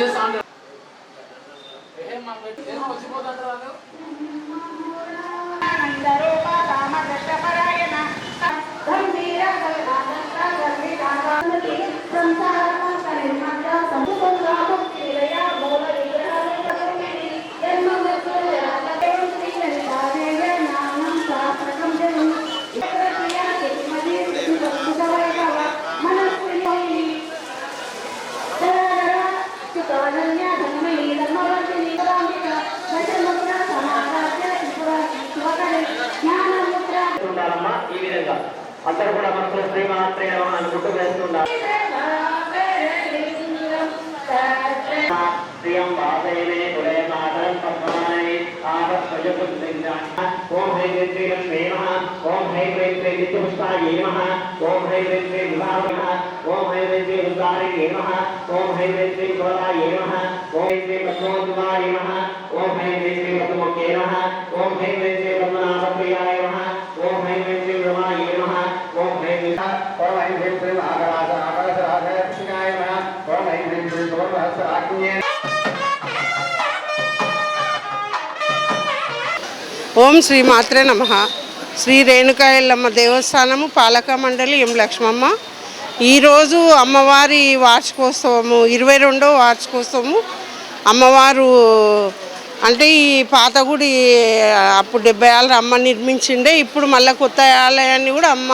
TS Andhra వచ్చిపోతారు ఈ విధంగా. అందరూ కూడా మనసులో శ్రీమాత్రే నమః అనుకుంటూ వేస్తుండాలి ప్రియం వాసయమే కులే మాతరం పద్మాని ఆపస్వజపుత్రిజాన ఓం హై హ్రీం శ్రీ లక్ష్మీ నమః. ఓం హై హ్రీం శ్రీ నిత్యపుష్పాయ నమః. ఓం హై హ్రీం శ్రీ విభావే నమః. ఓం హై హ్రీం శ్రీ రుద్రాయ నమః. ఓం హై హ్రీం శ్రీ కులరాయ నమః. ఓం హై శ్రీ పద్మోద్వాయ నమః. ఓం హై హ్రీం శ్రీ పద్మముఖే నమః. ఓం హై హ్రీం శ్రీ పద్మనాభప్రియాయ నమః ఓం హై హ్రీం శ్రీ రమాయ నమః ఓం హై హ్రీం ఓం హై హ్రీం శ్రీ నాగరాజ ఆకాశరాజ కృష్ణాయ నమః ఓం హై హ్రీం శ్రీ సోమహస్రాజ్ఞే ఓం శ్రీ మాత్రే నమ. శ్రీ రేణుకాయల్లమ్మ దేవస్థానము పాలక మండలి ఎం లక్ష్మమ్మ. ఈరోజు అమ్మవారి వార్షికోత్సవము ఇరవై రెండో వార్షికోత్సవము. అమ్మవారు అంటే ఈ పాత గుడి అప్పుడు డెబ్బై ఏళ్ళ అమ్మ నిర్మించిండే ఇప్పుడు మళ్ళీ కొత్త ఆలయాన్ని కూడా అమ్మ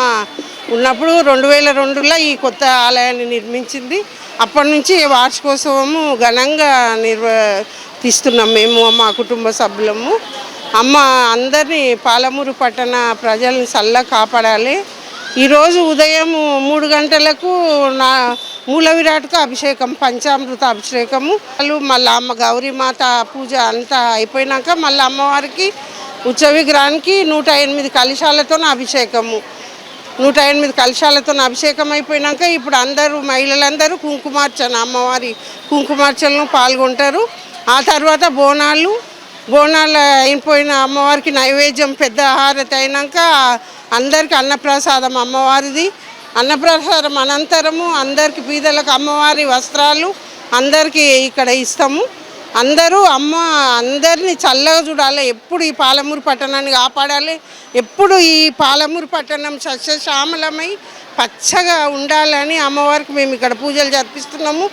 ఉన్నప్పుడు రెండు వేల రెండులో ఈ కొత్త ఆలయాన్ని నిర్మించింది. అప్పటి నుంచి వార్షికోత్సవము ఘనంగా నిర్వర్తిస్తున్నాం మేము మా కుటుంబ సభ్యులము. అమ్మ అందరినీ పాలమూరు పట్టణ ప్రజల్ని చల్ల కాపాడాలి. ఈరోజు ఉదయం మూడు గంటలకు నా మూల విరాట్కు అభిషేకం పంచామృత అభిషేకము. వాళ్ళు మళ్ళీ అమ్మ గౌరీమాత పూజ అంతా అయిపోయినాక మళ్ళీ అమ్మవారికి ఉచ్చ విగ్రహానికి నూట ఎనిమిది కలశాలతో అభిషేకము. నూట ఎనిమిది కలశాలతో అభిషేకం అయిపోయినాక ఇప్పుడు అందరూ మహిళలందరూ కుంకుమార్చన అమ్మవారి కుంకుమార్చనలో పాల్గొంటారు. ఆ తర్వాత బోనాలు బోనాలు అయిపోయిన అమ్మవారికి నైవేద్యం పెద్ద హారతి అయినాక అందరికి అన్నప్రసాదం అమ్మవారిది. అన్నప్రసాదం అనంతరము అందరికి పీదలకు అమ్మవారి వస్త్రాలు అందరికీ ఇక్కడ ఇస్తాము. అందరూ అమ్మ అందరినీ చల్లగా చూడాలి. ఎప్పుడు ఈ పాలమూరు పట్టణాన్ని కాపాడాలి. ఎప్పుడు ఈ పాలమూరు పట్టణం సస్యశ్యామలమై పచ్చగా ఉండాలని అమ్మవారికి మేము ఇక్కడ పూజలు జరిపిస్తున్నాము.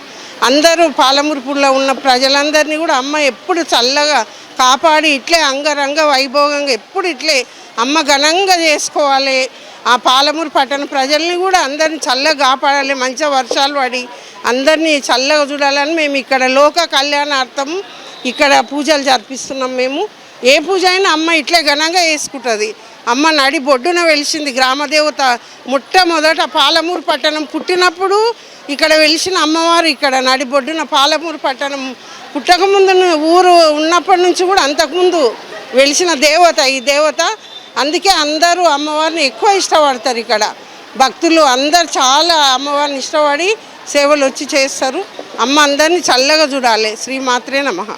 అందరూ పాలమూరుపుల్లో ఉన్న ప్రజలందరినీ కూడా అమ్మ ఎప్పుడు చల్లగా కాపాడి ఇట్లే అంగరంగ వైభోగంగా ఎప్పుడు ఇట్లే అమ్మ ఘనంగా చేసుకోవాలి. ఆ పాలమూరు పట్టణ ప్రజల్ని కూడా అందరిని చల్లగా కాపాడాలి. మంచిగా వర్షాలు పడి అందరినీ చల్లగా చూడాలని మేము ఇక్కడ లోక కళ్యాణార్థం ఇక్కడ పూజలు జరిపిస్తున్నాం మేము. ఏ పూజ అయినా అమ్మ ఇట్లే ఘనంగా చేసుకుంటుంది. అమ్మ నడి బొడ్డున వెలిసింది గ్రామదేవత మొట్టమొదట పాలమూరు పట్టణం పుట్టినప్పుడు ఇక్కడ వెలిసిన అమ్మవారు ఇక్కడ నడి బొడ్డున పాలమూరు పట్టణం పుట్టకముందు ఊరు ఉన్నప్పటి నుంచి కూడా అంతకుముందు వెలిసిన దేవత ఈ దేవత. అందుకే అందరూ అమ్మవారిని ఎక్కువ ఇష్టపడతారు ఇక్కడ. భక్తులు అందరు చాలా అమ్మవారిని ఇష్టపడి సేవలు వచ్చి చేస్తారు. అమ్మ అందరినీ చల్లగా చూడాలి. శ్రీమాత్రే నమః.